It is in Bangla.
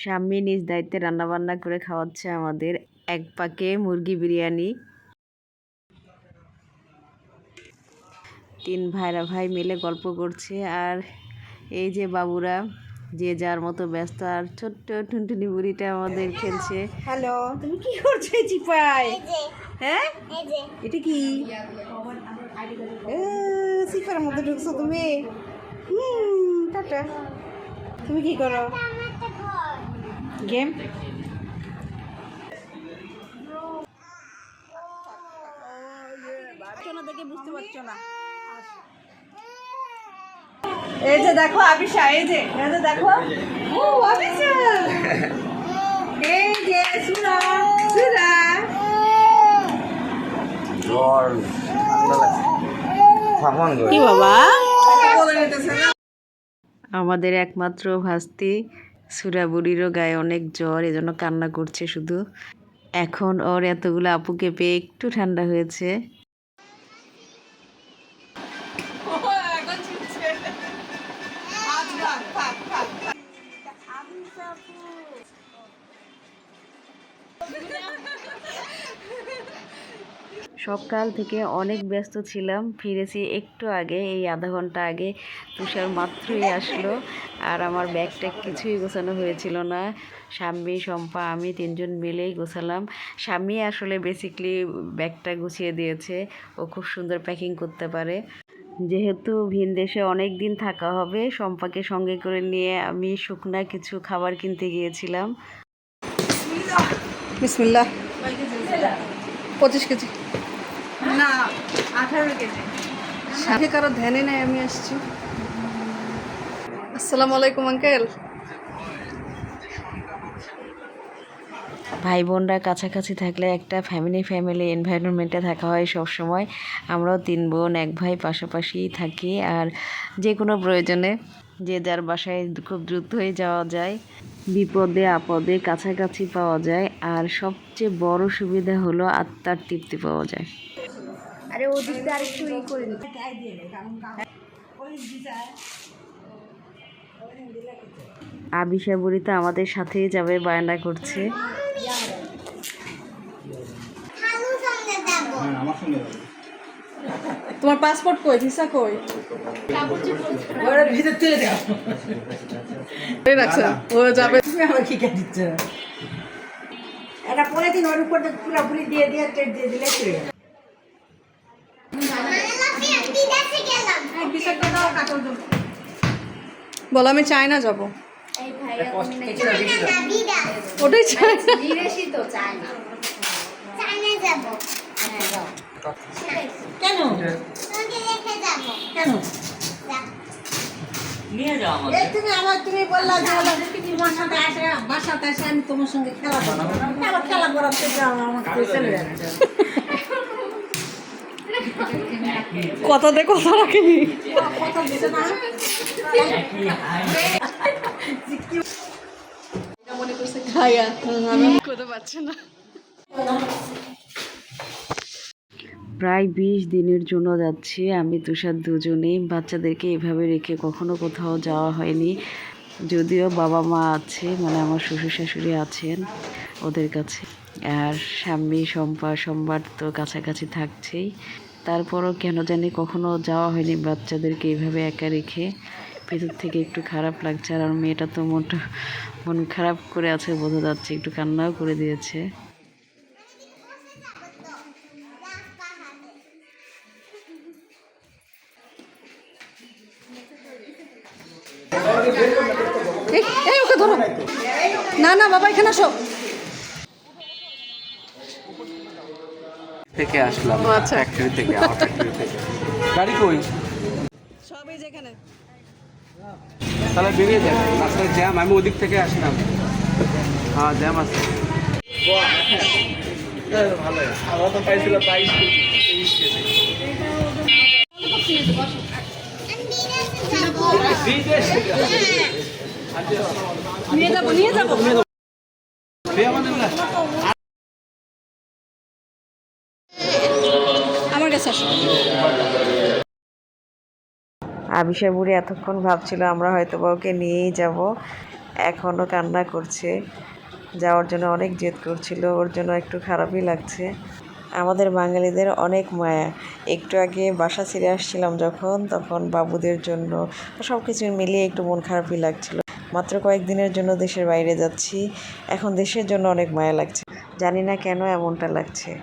স্বামী নিজ দায়িত্বে রান্নাবান্না করে খাওয়াচ্ছে আমাদের। এক পাকে মুরগি বিরিয়ানি। তিন ভাইরা ভাই মিলে গল্প করছে। আর এই যে বাবুরা যে যার মতো ব্যস্ত আর ছোট্ট টুনটুনি বুড়িটা আমাদের খেলছে। হ্যালো তুমি কি করছ এই চিপাই হ্যাঁ? এটা কি? চিপার মধ্যে ঢুকছো তুমি? হুম টাটা। তুমি কি করো? গেম। দেখে বুঝতে পারছ না এই যে দেখো আবিশা এই যে এই যে দেখো। ও আবিশা। এই যে সুরা সুরা। কি বাবা? আমাদের একমাত্র ভাস্তি। সুরাবুড়িরও গায়ে অনেক জ্বর, এজন্য কান্না করছে শুধু। এখন ওর এতগুলো আপুকে পেয়ে একটু ঠান্ডা হয়েছে। সকাল থেকে অনেক ব্যস্ত ছিলাম, ফিরেছি একটু আগে, এই আধা ঘণ্টা আগে তুষার মাত্রই আসলো। আর আমার ব্যাগটা কিছুই গোছানো হয়েছিল না। স্বামী শম্পা আমি তিনজন মিলেই গোছালাম। স্বামী আসলে বেসিকলি ব্যাগটা গুছিয়ে দিয়েছে। ও খুব সুন্দর প্যাকিং করতে পারে। যেহেতু ভিন দেশে অনেক দিন থাকা হবে শম্পাকে সঙ্গে করে নিয়ে আমি শুকনা কিছু খাবার কিনতে গিয়েছিলাম। বিসমিল্লাহ। পঁচিশ কেজি। না আঠারো কেজি। সাথে কারও ধ্যানে নাই আমি আসছি। আসসালামু আলাইকুম আঙ্কেল। ভাই বোনরা কাছাকাছি থাকলে একটা ফ্যামিলি ফ্যামিলি এনভায়রনমেন্টে থাকা হয় সব সময় আমরাও তিন বোন এক ভাই পাশাপাশি থাকি। আর যে কোনো প্রয়োজনে যে যার বাসায় খুব দ্রুতই যাওয়া যায় বিপদে আপদে কাছাকাছি পাওয়া যায়। আর সবচেয়ে বড় সুবিধা হলো আত্মার তৃপ্তি পাওয়া যায়। আরে আরেকটু ই করে আবিষা বুড়ি তো আমাদের সাথেই যাবে বায়না করছে। তোমার পাসপোর্ট কই? ভিসা কই? ভিতর তুলে দাও ওই ও যাবে। তুমি আমার কি কে দিচ্ছ? এটা পরে দিন ওর উপর পুরোপুরি দিয়ে দিয়ে টেট দিয়ে দিলে চলে যাবে। বিষয়টা দাও কাটল দাও বলো আমি চায়না যাব। ওটাই চায়না কেন? কেন? নিয়ে যাও এই তুমি আমার তুমি বললা যে তোমার সাথে আসে বাসাতে আসে আমি তোমার সঙ্গে খেলা করব। আবার খেলা করার থেকে আমাকে চলে যাচ্ছে কথা দিয়ে কথা রাখিনি প্রায় বিশ দিনের জন্য যাচ্ছি। আমি তুষার দুজনেই। বাচ্চাদেরকে এভাবে রেখে কখনো কোথাও যাওয়া হয়নি। যদিও বাবা মা আছে মানে আমার শ্বশুর শাশুড়ি আছেন ওদের কাছে। আর স্বামী সম্পা সোমবার তো কাছাকাছি থাকছেই। তারপরও কেন জানি কখনো যাওয়া হয়নি। বাচ্চাদেরকে এইভাবে একা রেখে ভেতর থেকে একটু খারাপ লাগছে। আর মেয়েটা তো মনটা মন খারাপ করে আছে বোঝা যাচ্ছে, একটু কান্নাও করে দিয়েছে। না না, বাবা, এখানে আসো। থেকে আসলাম আচ্ছা। ফ্যাক্টরি থেকে আমার ফ্যাক্টরি থেকে। গাড়ি কই? সবই যেখানে তাহলে বেরিয়ে যাবে রাস্তায় জ্যাম আমি ওদিক থেকে আসলাম। হ্যাঁ জ্যাম আছে। ভালো আমরা তো পাইছিলাম বাইশ তেইশ নিয়ে যাব। নিয়ে যাব আমার আবিষা বুড়ি এতক্ষণ ভাবছিল আমরা হয়তো বা ওকে নিয়েই যাব। এখনও কান্না করছে। যাওয়ার জন্য অনেক জেদ করছিল, ওর জন্য একটু খারাপই লাগছে। আমাদের বাঙালিদের অনেক মায়া। একটু আগে বাসা ছেড়ে আসছিলাম যখন, তখন বাবুদের জন্য। সব কিছু মিলিয়ে একটু মন খারাপই লাগছিল। মাত্র কয়েকদিনের জন্য দেশের বাইরে যাচ্ছি। এখন দেশের জন্য অনেক মায়া লাগছে। জানি না কেন এমনটা লাগছে।